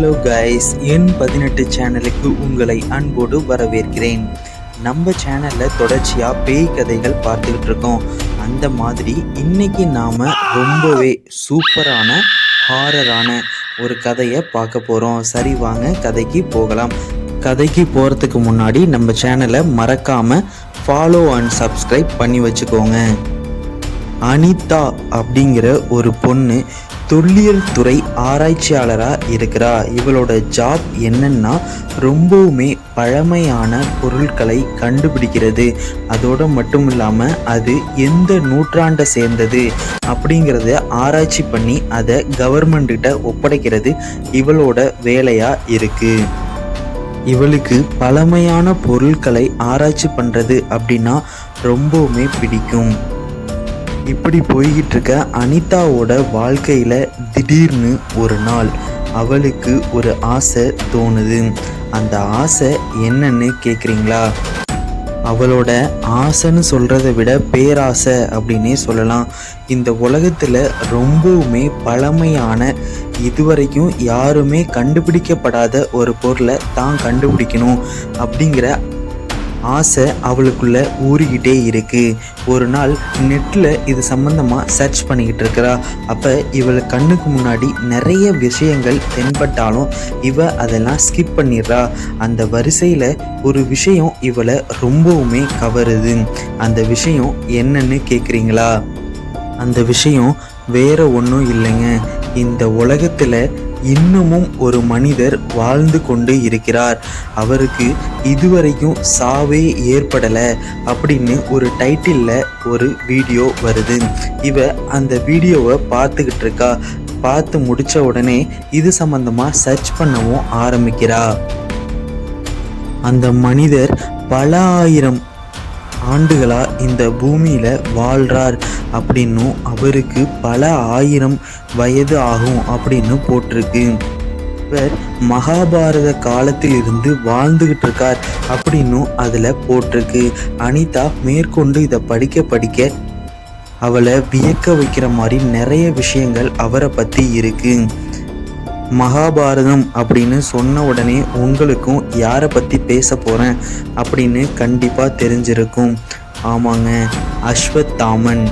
Hello guys என் பதினெட்டு சேனலுக்கு உங்களை அன்போடு வரவேற்கிறேன். நம்ம சேனலில் தொடர்ச்சியாக பேய் கதைகள் பார்த்துக்கிட்டு இருக்கோம். அந்த மாதிரி இன்னைக்கு நாம் ரொம்பவே சூப்பரான ஹாரரான ஒரு கதையை பார்க்க போகிறோம் சரி வாங்க கதைக்கு போகலாம். கதைக்கு போகிறதுக்கு முன்னாடி நம்ம சேனலை மறக்காமல் ஃபாலோ அண்ட் சப்ஸ்கிரைப் பண்ணி வச்சுக்கோங்க. அனிதா அப்படிங்கிற ஒரு பொண்ணு தொல்லியல் துறை ஆராய்ச்சியாளராக இருக்கிறா. இவளோட ஜாப் என்னன்னா ரொம்பவுமே பழமையான பொருட்களை கண்டுபிடிக்கிறது. அதோடு மட்டும் இல்லாமல் அது எந்த நூற்றாண்டை சேர்ந்தது அப்படிங்கிறத ஆராய்ச்சி பண்ணி அதை கவர்மெண்ட்டிட்ட ஒப்படைக்கிறது இவளோட வேலையாக இருக்குது இவளுக்கு பழமையான பொருட்களை ஆராய்ச்சி பண்ணுறது அப்படின்னா ரொம்பவுமே பிடிக்கும். இப்படி போய்கிட்டு இருக்க அனிதாவோட வாழ்க்கையில் திடீர்னு ஒரு நாள் அவளுக்கு ஒரு ஆசை தோணுது. அந்த ஆசை என்னன்னு கேட்குறீங்களா அவளோட ஆசைன்னு சொல்கிறத விட பேராசை அப்படின்னே சொல்லலாம். இந்த உலகத்தில் ரொம்பவுமே பழமையான இதுவரைக்கும் யாருமே கண்டுபிடிக்கப்படாத ஒரு பொருளை தான் கண்டுபிடிக்கணும் அப்படிங்கிற ஆசை அவளுக்குள்ள ஊறிக்கிட்டே இருக்கு. ஒரு நாள் நெட்டில் இது சம்மந்தமாக சர்ச் பண்ணிக்கிட்டு இருக்கிறா. அப்போ இவளை கண்ணுக்கு முன்னாடி நிறைய விஷயங்கள் தென்பட்டாலும் இவ அதெல்லாம் ஸ்கிப் பண்ணிடுறா. அந்த வரிசையில் ஒரு விஷயம் இவளை ரொம்பவுமே கவருது. அந்த விஷயம் என்னன்னு கேட்குறீங்களா அந்த விஷயம் வேற ஒன்றும் இல்லைங்க. இந்த உலகத்தில் இன்னமும் ஒரு மனிதர் வாழ்ந்து கொண்டு இருக்கிறார். அவருக்கு இதுவரைக்கும் சாவே ஏற்படலை அப்படின்னு ஒரு டைட்டிலில் ஒரு வீடியோ வருது. இவ அந்த வீடியோவை பார்த்துக்கிட்டு இருக்கா. பார்த்து முடிச்ச உடனே இது சம்மந்தமாக சர்ச் பண்ணவும் ஆரம்பிக்கிறா. அந்த மனிதர் பல ஆயிரம் ஆண்டுகளாக இந்த பூமியில் வாழ்றார் அப்படின்னும் அவருக்கு பல ஆயிரம் வயது ஆகும் அப்படின்னு போட்டிருக்கு. இவர் மகாபாரத காலத்தில் இருந்து வாழ்ந்துகிட்டு இருக்கார் அப்படின்னும் அதில் போட்டிருக்கு. அனிதா மேற்கொண்டு இதை படிக்க படிக்க அவளை வியக்க வைக்கிற மாதிரி நிறைய விஷயங்கள் அவரை பற்றி இருக்கு. மகாபாரதம் அப்படின்னு சொன்ன உடனே உங்களுக்கும் யாரை பற்றி பேச போகிறேன் அப்படின்னு கண்டிப்பாக தெரிஞ்சிருக்கும். ஆமாங்க அஸ்வத்தாமன்.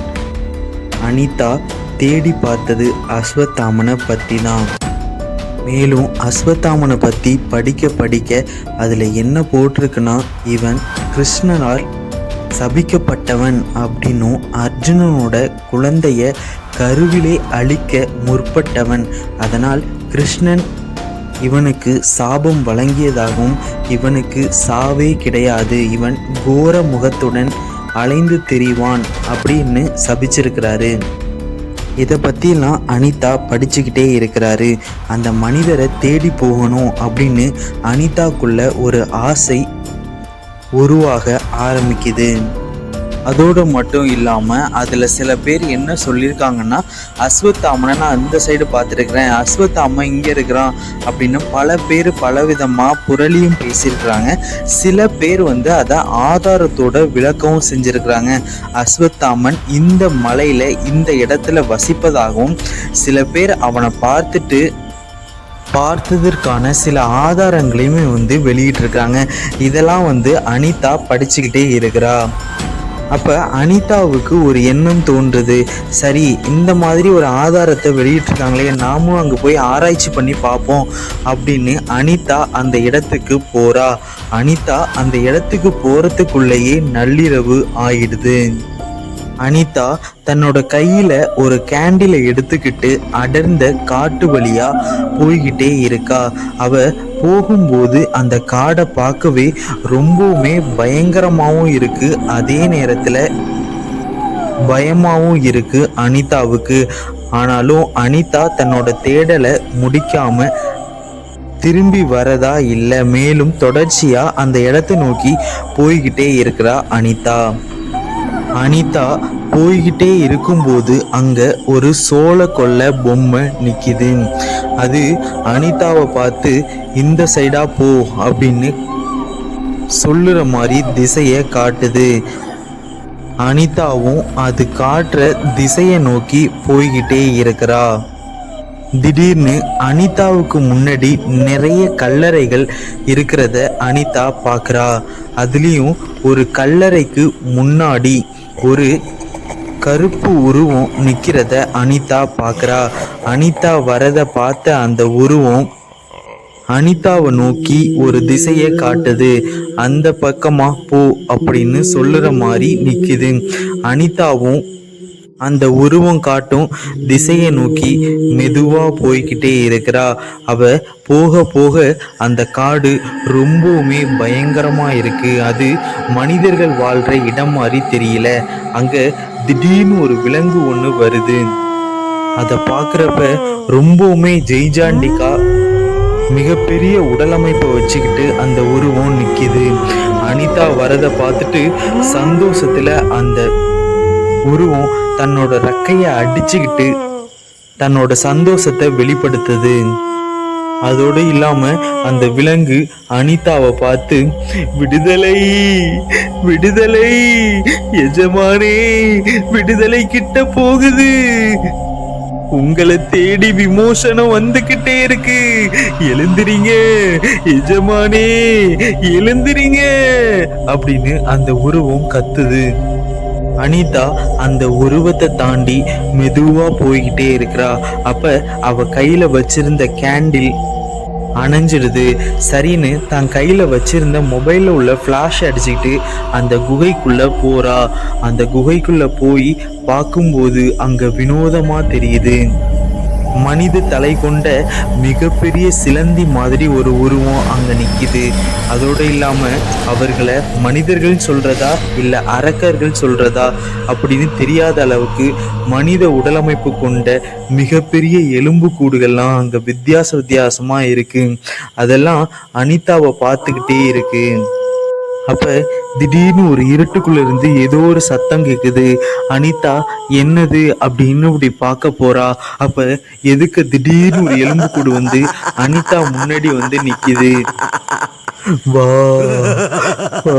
அனிதா தேடி பார்த்தது அஸ்வத்தாமனை பற்றி தான் மேலும் அஸ்வத்தாமனை பற்றி படிக்க படிக்க அதில் என்ன போட்டிருக்குன்னா இவன் கிருஷ்ணனால் சபிக்கப்பட்டவன் அப்படின்னும் அர்ஜுனனோட குழந்தைய கருவிலே அழிக்க முற்பட்டவன். அதனால் கிருஷ்ணன் இவனுக்கு சாபம் வழங்கியதாகவும் இவனுக்கு சாவே கிடையாது. இவன் கோர முகத்துடன் அலைந்து திரிவான் அப்படின்னு சபிச்சிருக்கிறாரு. இதை பற்றிலாம் அனிதா படிச்சுக்கிட்டே இருக்கிறாரு. அந்த மனிதரை தேடி போகணும் அப்படின்னு அனிதாக்குள்ள ஒரு ஆசை உருவாக ஆரம்பிக்குது. அதோடு மட்டும் இல்லாமல் அதில் சில பேர் என்ன சொல்லியிருக்காங்கன்னா அஸ்வத்தாமனை நான் அந்த சைடு பார்த்துருக்குறேன் அஸ்வத்தாமன் இங்கே இருக்கிறான் அப்படின்னு பல பேர் பலவிதமாக புரளியும் பேசியிருக்கிறாங்க. சில பேர் வந்து அதை ஆதாரத்தோட விளக்கவும் செஞ்சுருக்கிறாங்க. அஸ்வத்தாமன் இந்த மலையில் இந்த இடத்துல வசிப்பதாகவும் சில பேர் அவனை பார்த்துட்டு பார்த்ததற்கான சில ஆதாரங்களையுமே வந்து வெளியிட்டிருக்காங்க இதெல்லாம் வந்து அனிதா படிச்சுக்கிட்டே இருக்கிறா. அப்போ அனிதாவுக்கு ஒரு எண்ணம் தோன்றுது. சரி இந்த மாதிரி ஒரு ஆதாரத்தை வெளியிட்டிருக்காங்களே நாமும் அங்கே போய் ஆராய்ச்சி பண்ணி பார்ப்போம் அப்படின்னு அனிதா அந்த இடத்துக்கு போகிறா அனிதா அந்த இடத்துக்கு போகிறதுக்குள்ளேயே நள்ளிரவு ஆயிடுது. அனிதா தன்னோட கையில ஒரு கேண்டிலை எடுத்துக்கிட்டு அடர்ந்த காட்டு வழியா போய்கிட்டே இருக்கா. அவ போகும்போது அந்த காடை பார்க்கவே ரொம்பவுமே பயங்கரமாகவும் இருக்கு. அதே நேரத்தில் பயமாகவும் இருக்கு அனிதாவுக்கு. ஆனாலும் அனிதா தன்னோட தேடலை முடிக்காம திரும்பி வரதா இல்லை. மேலும் தொடர்ச்சியாக அந்த இடத்தை நோக்கி போய்கிட்டே இருக்கிறா அனிதா. அனிதா போய்கிட்டே இருக்கும்போது அங்கே ஒரு சோள கொல்ல பொம்மை நிற்கிது அது அனிதாவை பார்த்து இந்த சைடா போ அப்படின்னு சொல்லுற மாதிரி திசையை காட்டுது. அனிதாவும் அது காட்டுற திசையை நோக்கி போய்கிட்டே இருக்கிறா. திடீர்னு அனிதாவுக்கு முன்னாடி நிறைய கல்லறைகள் இருக்கிறத அனிதா பார்க்குறா. அதுலேயும் ஒரு கல்லறைக்கு முன்னாடி ஒரு கருப்பு உருவம் நிற்கிறத அனிதா பார்க்குறா. அனிதா வரதை பார்த்த அந்த உருவம் அனிதாவை நோக்கி ஒரு திசையை காட்டுது. அந்த பக்கமாக போ அப்படின்னு சொல்லுற மாதிரி நிற்கிது அனிதாவும் அந்த உருவம் காட்டும் திசையை நோக்கி மெதுவா போய்கிட்டே இருக்கிறா. அவ போக போக அந்த காடு ரொம்பவுமே பயங்கரமா இருக்கு. அது மனிதர்கள் வாழ்ற இடம் மாதிரி தெரியல. அங்க திடீர்னு ஒரு விலங்கு ஒன்று வருது. அதை பார்க்குறப்ப ரொம்பவுமே ஜெய்ஜாண்டிகா மிகப்பெரிய உடலமைப்பை வச்சுக்கிட்டு அந்த உருவம் நிற்கிது அனிதா வரதை பார்த்துட்டு சந்தோஷத்தில் அந்த உருவம் தன்னோட ரெக்கைய அடிச்சுக்கிட்டு தன்னோட சந்தோஷத்தை வெளிப்படுத்துது. அதோடு இல்லாம அந்த விலங்கு அனிதாவை பார்த்து விடுதலை விடுதலை எஜமானே விடுதலை கிட்ட போகுது. உங்களை தேடி விமோசனம் வந்துகிட்டே இருக்கு. எழுந்திரிங்க எஜமானே எழுந்திரிங்க அப்படின்னு அந்த உருவம் கத்துது. அனிதா அந்த உருவத்தை தாண்டி மெதுவாக போய்கிட்டே இருக்கிறா. அப்போ அவ கையில் வச்சிருந்த கேண்டில் அணைஞ்சிடுது. சரின்னு தான் கையில் வச்சிருந்த மொபைலில் உள்ள ஃப்ளாஷ் அடிச்சுக்கிட்டு அந்த குகைக்குள்ளே போகிறா அந்த குகைக்குள்ளே போய் பார்க்கும்போது அங்கே வினோதமாக தெரியுது. மனித தலை கொண்ட மிகப்பெரிய சிலந்தி மாதிரி ஒரு உருவம் அங்கே நிற்கிது அதோடு இல்லாமல் அவர்களை மனிதர்கள் சொல்கிறதா இல்லை அரக்கர்கள் சொல்கிறதா அப்படின்னு தெரியாத அளவுக்கு மனித உடலமைப்பு கொண்ட மிகப்பெரிய எலும்பு கூடுகள்லாம் அங்கே வித்தியாச வித்தியாசமாக இருக்குது அதெல்லாம் அனிதாவை பார்த்துக்கிட்டே இருக்குது அப்ப திடீர்னு ஒரு இருட்டுக்குள்ள இருந்து ஏதோ ஒரு சத்தம் கேக்குது. அனிதா என்னது? அப்படின்னு இப்படி பார்க்க போறா. அப்ப எதுக்கு திடீர்னு ஒரு எலும்புக்கூடு வந்து அனிதா முன்னாடி வந்து நிக்குது. வா வா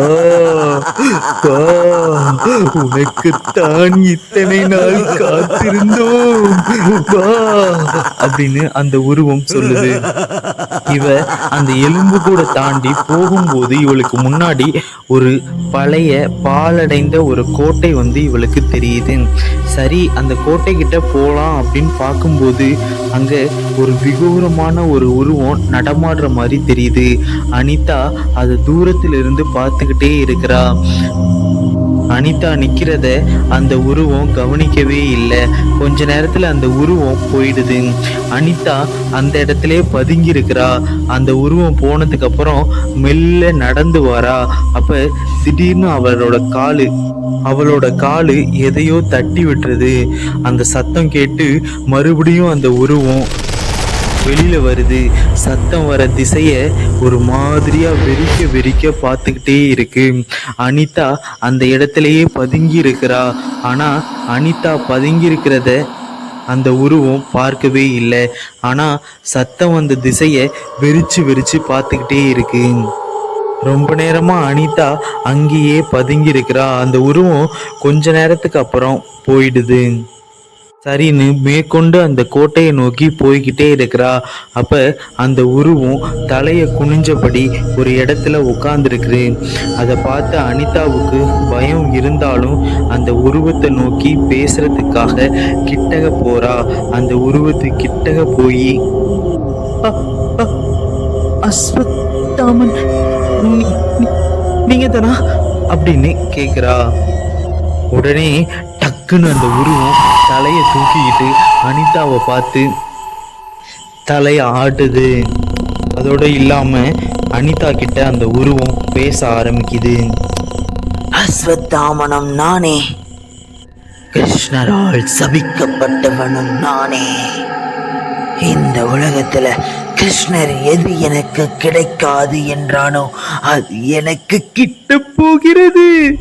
உனக்குத்தான் இத்தனை நாள் காத்திருந்தோம். வா அப்படின்னு அந்த உருவம் சொல்லுது. இவ அந்த எலும்பு கூட தாண்டி போகும்போது இவளுக்கு முன்னாடி ஒரு பழைய பாலடைந்த ஒரு கோட்டை வந்து இவளுக்கு தெரியுது. சரி அந்த கோட்டை கிட்ட போலாம் அப்படின்னு பார்க்கும்போது அங்க ஒரு விகூரமான ஒரு உருவம் நடமாடுற மாதிரி தெரியுது. அனிதா அது தூரத்துல இருந்து பார்த்துக்கிட்டே இருக்கிறா. அனிதா நிக்கிறத அந்த உருவம் கவனிக்கவே இல்லை. கொஞ்ச நேரத்துல அந்த உருவம் போயிடுது. அனிதா அந்த இடத்துலயே பதுங்கி இருக்கிறா அந்த உருவம் போனதுக்கு அப்புறம் மெல்ல நடந்து வரா. அப்ப திடீர்னு அவளோட காலு அவளோட காலு எதையோ தட்டி விட்டுறது அந்த சத்தம் கேட்டு மறுபடியும் அந்த உருவம் வெளியில் வருது. சத்தம் வர திசையை ஒரு மாதிரியாக வெறிக்க வெறிக்க பார்த்துக்கிட்டே இருக்கு. அனிதா அந்த இடத்துலையே பதுங்கி இருக்கிறா ஆனால் அனிதா பதுங்கி இருக்கிறத அந்த உருவம் பார்க்கவே இல்லை. ஆனால் சத்தம் வந்த திசையை வெறிச்சு வெறிச்சு பார்த்துக்கிட்டே இருக்கு. ரொம்ப நேரமாக அனிதா அங்கேயே பதுங்கி இருக்கிறா அந்த உருவம் கொஞ்ச நேரத்துக்கு அப்புறம் போயிடுது. சரின்னு மேற்கொண்டு அந்த கோட்டையை நோக்கி போய்கிட்டே இருக்கிறா. அப்ப அந்த உருவம் தலையை குனிஞ்சபடி ஒரு இடத்துல உட்கார்ந்துருக்கு அதை பார்த்து அனிதாவுக்கு பயம் இருந்தாலும் அந்த உருவத்தை நோக்கி பேசுறதுக்காக கிட்டக போறா. அந்த உருவத்து கிட்டக போய் அஸ்வத்தாமன் நீங்க தானா அப்படின்னு கேக்குறா. உடனே டக்குன்னு அந்த உருவம் தலையை தூக்கிக்கிட்டு அனிதாவை பார்த்து தலையை ஆட்டுது. அதோட இல்லாம அனிதா கிட்ட அந்த உருவம் பேச ஆரம்பிக்குது. அஸ்வத்தாமனம் நானே. கிருஷ்ணரால் சபிக்கப்பட்டவனும் நானே. இந்த உலகத்துல கிருஷ்ணர் எது எனக்கு கிடைக்காது என்றானோ அது எனக்கு கிட்ட போகிறது.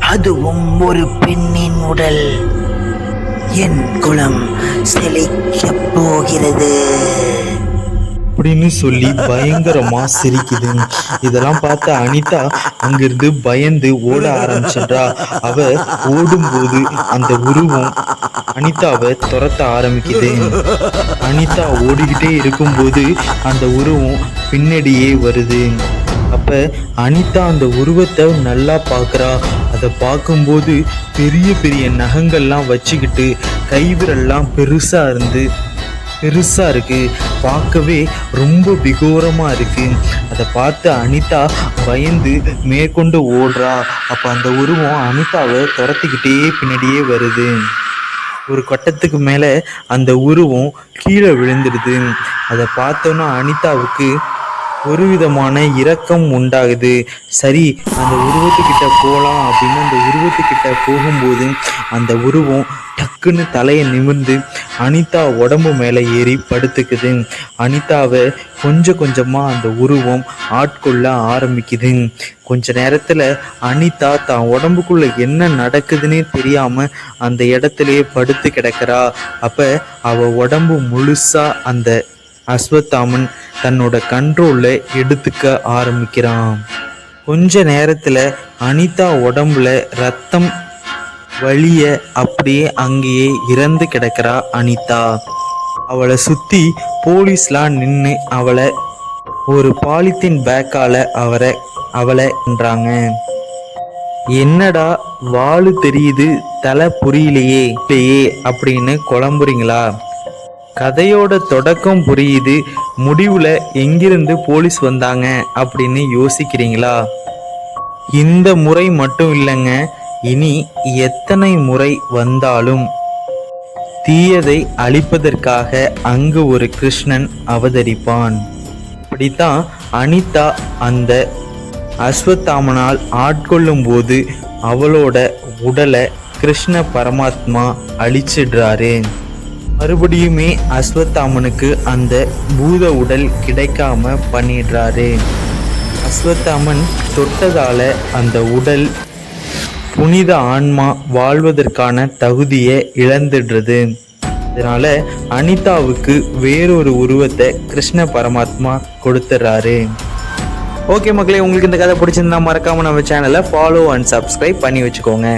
அதுவும் ஒரு பெண்ணி. உடல் என் குலம் செழிக்கப் போகிறது. அப்படின்னு சொல்லி பயங்கரமா சிரிக்குது. இதெல்லாம் பார்த்த அனிதா அங்கிருந்து பயந்து ஓட ஆரம்பிச்சிடுறா அவ ஓடும்போது அந்த உருவம் அனிதாவை துரத்த ஆரம்பிக்குது. அனிதா ஓடிக்கிட்டே இருக்கும்போது அந்த உருவம் பின்னாடியே வருது. அப்ப அனிதா அந்த உருவத்தை நல்லா பார்க்கறா. அதை பார்க்கும்போது பெரிய பெரிய நகங்கள்லாம் வச்சுக்கிட்டு கைவிரல்லாம் பெருசாக இருந்து பெருசாக இருக்குது பார்க்கவே ரொம்ப விகோரமாக இருக்குது அதை பார்த்து அனிதா பயந்து மேற்கொண்டு ஓடுறா. அப்போ அந்த உருவம் அனிதாவை துரத்திக்கிட்டே பின்னாடியே வருது. ஒரு கட்டத்துக்கு மேலே அந்த உருவம் கீழே விழுந்துடுது. அதை பார்த்தோன்னா அனிதாவுக்கு ஒரு விதமான இரக்கம் உண்டாகுது. சரி அந்த உருவத்துக்கிட்ட போகலாம் அப்படின்னு அந்த உருவத்துக்கிட்ட போகும்போது அந்த உருவம் டக்குன்னு தலையை நிமிர்ந்து அனிதா உடம்பு மேலே ஏறி படுத்துக்குது. அனிதாவை கொஞ்சம் கொஞ்சமாக அந்த உருவம் ஆட்கொள்ள ஆரம்பிக்குது. கொஞ்ச நேரத்தில் அனிதா தான் உடம்புக்குள்ளே என்ன நடக்குதுன்னே தெரியாமல் அந்த இடத்துலையே படுத்து கிடக்கிறா. அப்போ அவள் உடம்பு முழுசாக அந்த அஸ்வத்தாமன் தன்னோட கண்ட்ரோலில் எடுத்துக்க ஆரம்பிக்கிறான். கொஞ்ச நேரத்தில் அனிதா உடம்புல ரத்தம் வழிய அப்படியே அங்கேயே இறந்து கிடக்கிறா அனிதா. அவளை சுற்றி போலீஸ்லாம் நின்று அவளை ஒரு பாலித்தீன் பேக்கால் அவரை அவளை என்றாங்க என்னடா வாளு தெரியுது தலை புரியலையே இல்லையே அப்படின்னு குழம்புறீங்களா? கதையோட தொடக்கம் புரியுது. முடிவில் எங்கிருந்து போலீஸ் வந்தாங்க அப்படின்னு யோசிக்கிறீங்களா? இந்த முறை மட்டும் இல்லைங்க. இனி எத்தனை முறை வந்தாலும். தீயதை அழிப்பதற்காக அங்கு ஒரு கிருஷ்ணன் அவதரிப்பான். இப்படித்தான் அனிதா அந்த அஸ்வத்தாமனால் ஆட்கொள்ளும் போது அவளோட உடலை கிருஷ்ண பரமாத்மா அழிச்சிடுறாரு. மறுபடியுமே அஸ்வத்தாமனுக்கு அந்த பூத உடல் கிடைக்காம பண்ணிடுறாரு. அஸ்வத்தாமன் தொட்டதால அந்த உடல் புனித ஆன்மா வாழ்வதற்கான தகுதியை இழந்துடுறது. இதனால அனிதாவுக்கு வேறொரு உருவத்தை கிருஷ்ண பரமாத்மா கொடுத்துட்றாரு ஓகே மக்களே உங்களுக்கு இந்த கதை பிடிச்சிருந்தா மறக்காம நம்ம சேனலை ஃபாலோ அண்ட் சப்ஸ்கிரைப் பண்ணி வச்சுக்கோங்க.